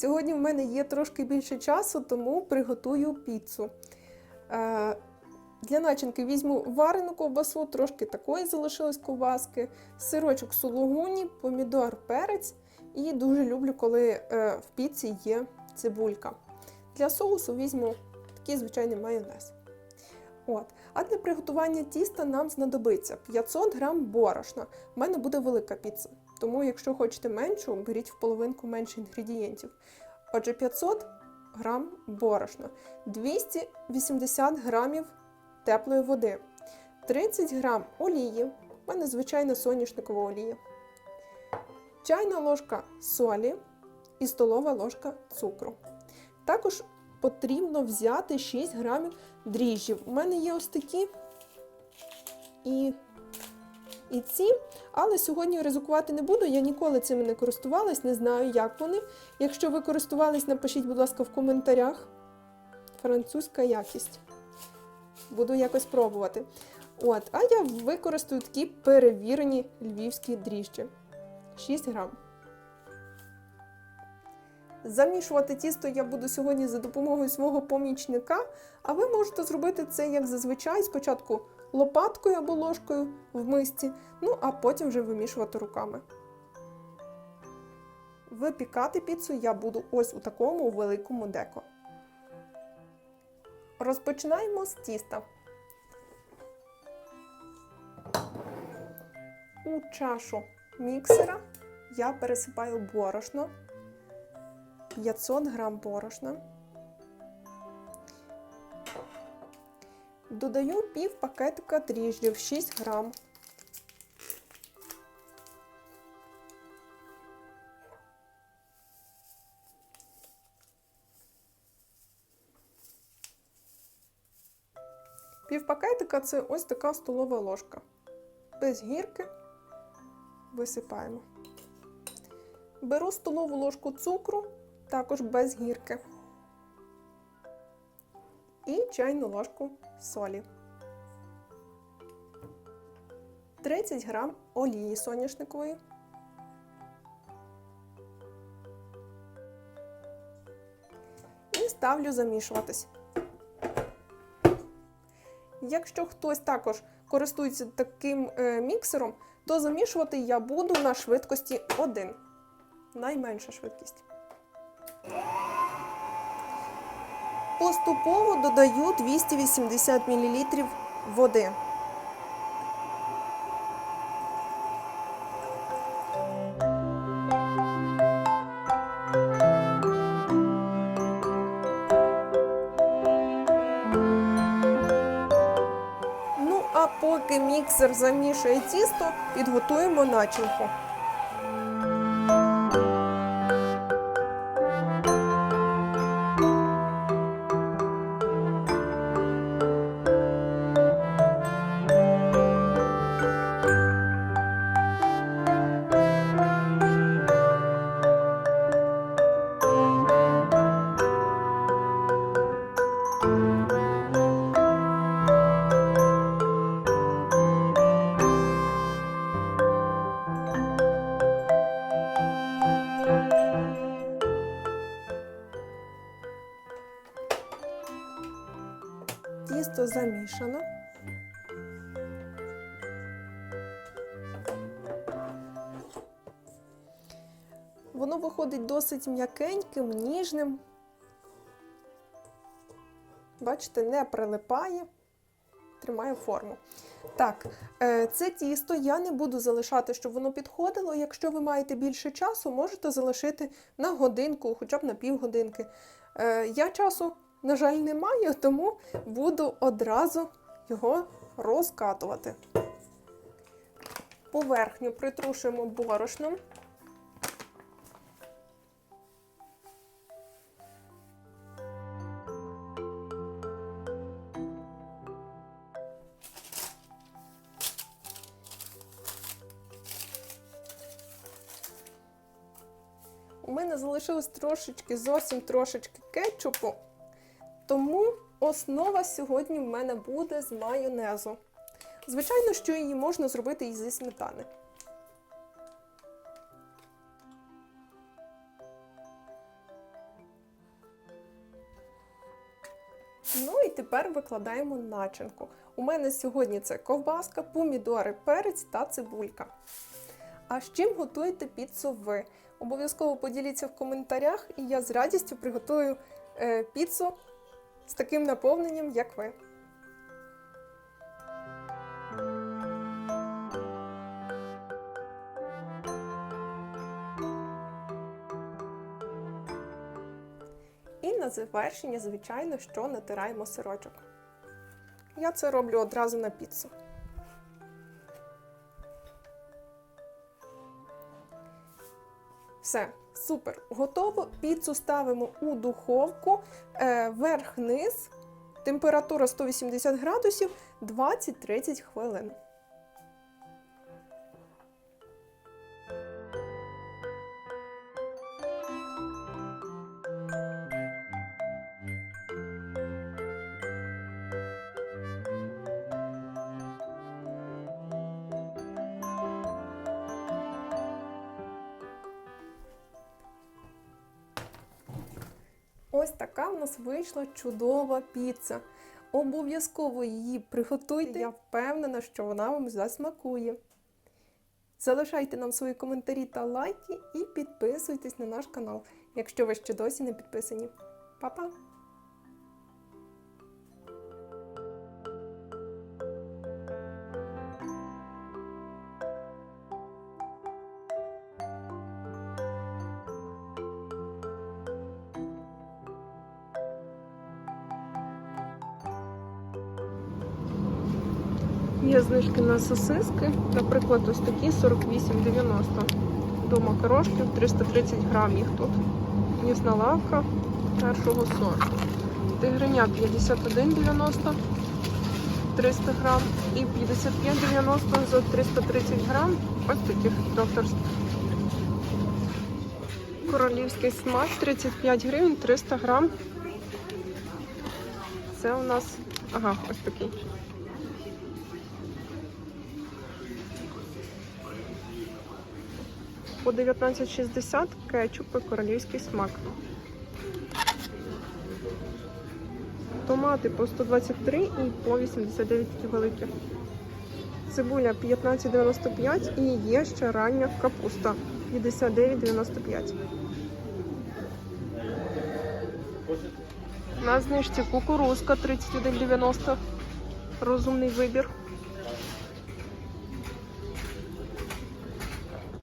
Сьогодні в мене є трошки більше часу, тому приготую піцу. Е, Для начинки візьму варену ковбасу, трошки такої залишилось ковбаски, сирочок сулугуні, помідор, перець. І дуже люблю, коли е, в піці є цибулька. Для соусу візьму такий звичайний майонез. От. А для приготування тіста нам знадобиться 500 грам борошна. У мене буде велика піца. Тому, якщо хочете меншу, беріть в половинку менше інгредієнтів. Отже, 500 грам борошна, 280 грамів теплої води, 30 грам олії, у мене звичайна соняшникова олія, чайна ложка солі і столова ложка цукру. Також потрібно взяти 6 грамів дріжджів. У мене є ось такі і, і ці, але сьогодні ризикувати не буду. Я ніколи цими не користувалась, не знаю, як вони. Якщо ви користувались, напишіть, будь ласка, в коментарях. Французька якість. Буду якось пробувати. От, а я використаю такі перевірені львівські дріжджі. 6 грам. Замішувати тісто я буду сьогодні за допомогою свого помічника, а ви можете зробити це як зазвичай, спочатку лопаткою або ложкою в мисці, ну а потім вже вимішувати руками. Випікати піцу я буду ось у такому великому деко. Розпочинаємо з тіста. У чашу міксера я пересипаю борошно. 500 грам борошна. Додаю пів пакетика дріжджів 6 грам. Пів пакетика це ось така столова ложка. Без гірки висипаємо. Беру столову ложку цукру, також без гірки. І чайну ложку солі. 30 грам олії соняшникової. І ставлю замішуватись. Якщо хтось також користується таким е, міксером, то замішувати я буду на швидкості 1. Найменша швидкість. Поступово додаю 280 мл води. Ну, поки міксер замішує тісто, підготуємо начинку. Тісто замішано. Воно виходить досить м'якеньким, ніжним. Бачите, не прилипає, тримає форму. Так, е, це тісто я не буду залишати, щоб воно підходило. Якщо ви маєте більше часу, можете залишити на годинку, хоча б на півгодинки. Е, Я часу, на жаль, не маю, тому буду одразу його розкатувати. Поверхню притрушуємо борошном. У мене залишилось трошечки, зовсім трошечки кетчупу, тому основа сьогодні в мене буде з майонезу. Звичайно, що її можна зробити і зі сметани. Ну і тепер викладаємо начинку. У мене сьогодні це ковбаска, помідори, перець та цибулька. А з чим готуєте піцу ви? Обов'язково поділіться в коментарях, і я з радістю приготую е, піцу з таким наповненням, як ви. І на завершення, звичайно, що натираємо сирочок. Я це роблю одразу на піцу. Все, супер, готово. Піцу ставимо у духовку е, верх-низ, температура 180 градусів 20-30 хвилин. Ось така в нас вийшла чудова піца. Обов'язково її приготуйте. Я впевнена, що вона вам засмакує. Залишайте нам свої коментарі та лайки і підписуйтесь на наш канал, якщо ви ще досі не підписані. Па-па! Є знижки на сосиски, наприклад, ось такі 48,90 до макарошків 330 грам їх тут. Місна лавка першого сорту. Тигриня 51,90 300 грам і 55,90 за 330 грам. Ось таких докторських. Королівський смак 35 гривень 300 грам. Це у нас, ага, ось такий. По 19,60 кетчуп і королівський смак. Томати по 123 і по 89 такі великі. Цибуля 15,95 і є ще рання капуста 59,95. На знижці кукурузка 31,90. Розумний вибір.